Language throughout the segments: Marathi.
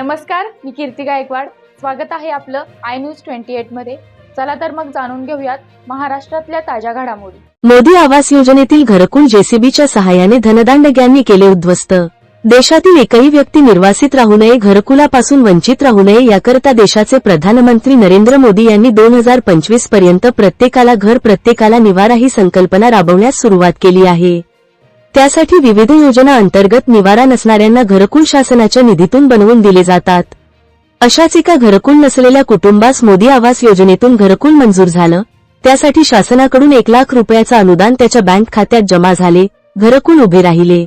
नमस्कार मी कीर्ती गायकवाड. स्वागत आहे आपलं आय न्यूज ट्वेंटी एटमध्ये. चला तर मग जाणून घेऊयात महाराष्ट्रातल्या ताज्या घडामोडी. मोदी आवास योजनेतील घरकुल जेसीबीच्या सहाय्याने धनदांडग्यांनी केले उद्ध्वस्त. देशातील एकही व्यक्ती निर्वासित राहू नये घरकुलापासून वंचित राहू नये याकरता देशाचे प्रधानमंत्री नरेंद्र मोदी यांनी दोन हजार पंचवीसपर्यंत प्रत्येकाला घर प्रत्येकाला निवारा ही संकल्पना राबवण्यास सुरुवात केली आहे. त्यासाठी विविध योजना अंतर्गत निवारा नसणाऱ्यांना घरकुल शासनाच्या निधीतून बनवून दिले जातात. अशाच एका घरकुल नसलेल्या कुटुंबास मोदी आवास योजनेतून घरकुल मंजूर झालं. त्यासाठी शासनाकडून एक लाख रुपयाचं अनुदान त्याच्या बँक खात्यात जमा झाले. घरकुल उभे राहिले.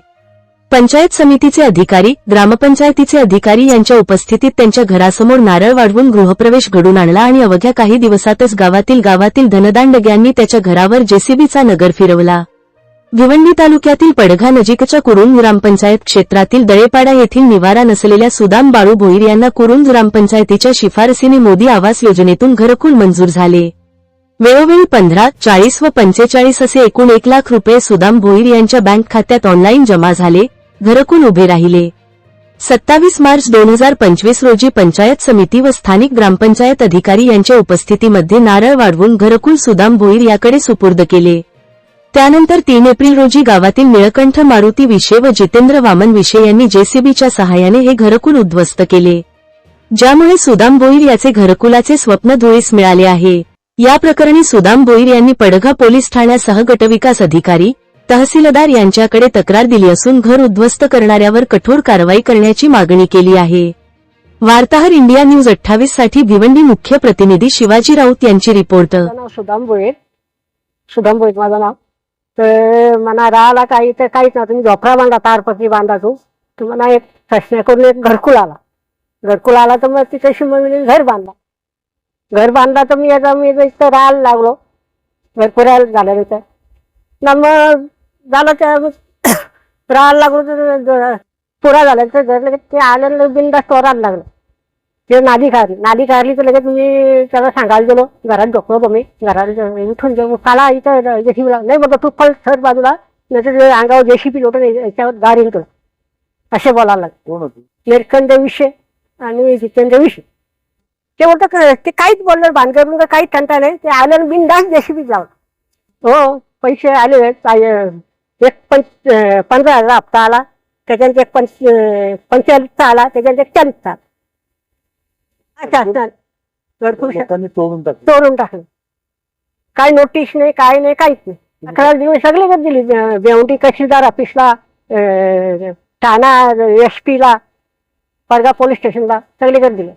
पंचायत समितीचे अधिकारी ग्रामपंचायतीचे अधिकारी यांच्या उपस्थितीत त्यांच्या घरासमोर नारळ वाढवून गृहप्रवेश घडून आणला आणि अवघ्या काही दिवसातच गावातील गावातील धनदांडग्यांनी त्याच्या घरावर जेसीबीचा नगर फिरवला. भिवंडी तालुक्यातील पडघा नजीकच्या कुरुंद ग्रामपंचायत क्षेत्रातील दळेपाडा येथील निवारा नसलेल्या सुदाम बाळू भोईर यांना कुरुंद ग्रामपंचायतीच्या शिफारसीने मोदी आवास योजनेतून घरकुल मंजूर झाले. वेळोवेळी पंधरा चाळीस व पंचेचाळीस असे एकूण एक लाख रुपये सुदाम भोईर यांच्या बँक खात्यात ऑनलाईन जमा झाले घरकुल उभे राहिले. सत्तावीस मार्च दोन हजार पंचवीस रोजी पंचायत समिती व स्थानिक ग्रामपंचायत अधिकारी यांच्या उपस्थितीमध्ये नारळ वाढवून घरकुल सुदाम भोईर याकडे सुपूर्द केले. त्यानंतर तीन एप्रिल रोजी गावातील निळकंठ मारुती विषय व जितेंद्र वामन विषय यांनी जेसीबीच्या सहाय्याने हे घरकुल उद्ध्वस्त केले. ज्यामुळे सुदाम बोईर याचे घरकुलाचे स्वप्न धुळीस मिळाले आहे. या प्रकरणी सुदाम बोईर यांनी पडघा पोलीस ठाण्यासह गटविकास अधिकारी तहसीलदार यांच्याकडे तक्रार दिली असून घर उद्ध्वस्त करणाऱ्यावर कठोर कारवाई करण्याची मागणी केली आहे. वार्ताहर इंडिया न्यूज अठ्ठावीससाठी भिवंडी मुख्य प्रतिनिधी शिवाजी राऊत यांची रिपोर्ट. सुदाम बोईर. सुदाम बोईर माझं नाव. तर म्हणा राहायला काही तर काहीच नव्हतं तुम्ही झोपडा बांधा तारपत्री तू. तर म्हणा एक प्रश्न करून एक घरकुल आला. घरकुल आला तर मग तिच्याशी मग मी घर बांधला घर बांधला तर मी आता मी इथं राहायला लागलो. घर पुरायला झालं तिथं ना मग झालं त्या राहायला लागलो तर पुरा झाला. तर ते आलेलं बिंदा स्टोरायला लागलं. ते नादी खारली नादी खारली तर लगेच मी त्याला सांगायला गेलो घरात तुम्ही घरात ज- उठून जाऊ काला इथं जेसीबीला नाही बघा तू पळ सर बाजूला नाही तर अंगावर जेसीबी लोटून याच्यावर गार येईल तुला असे बोलायला लागले. कोण होती? निरखंड विषय आणि जितेंद्र विषय. ते बोलतं क- ते काहीच बोललं भानगड का काहीच ठणता नाही ते आलं बिनदास जेसीबी लावलं. हो पैसे आले काय- एक पंच अं, पंधरा हजार हप्ता आला त्याच्यानंतर एक पंच अं, पंचेचाळीसचा आला त्याच्यानंतर एक चाळीसचा आला. शा- लोकांनी तोडून टाकलं. तोडून टाकलं. काय नोटीस नाही काय नाही काहीच नाही. अकरा दिवस सगळीकडे दिली अं, बेवंटी तहसीलदार ऑफिसला अं, ठाणा एस ला परगा पोलीस स्टेशनला सगळीकडे दिलं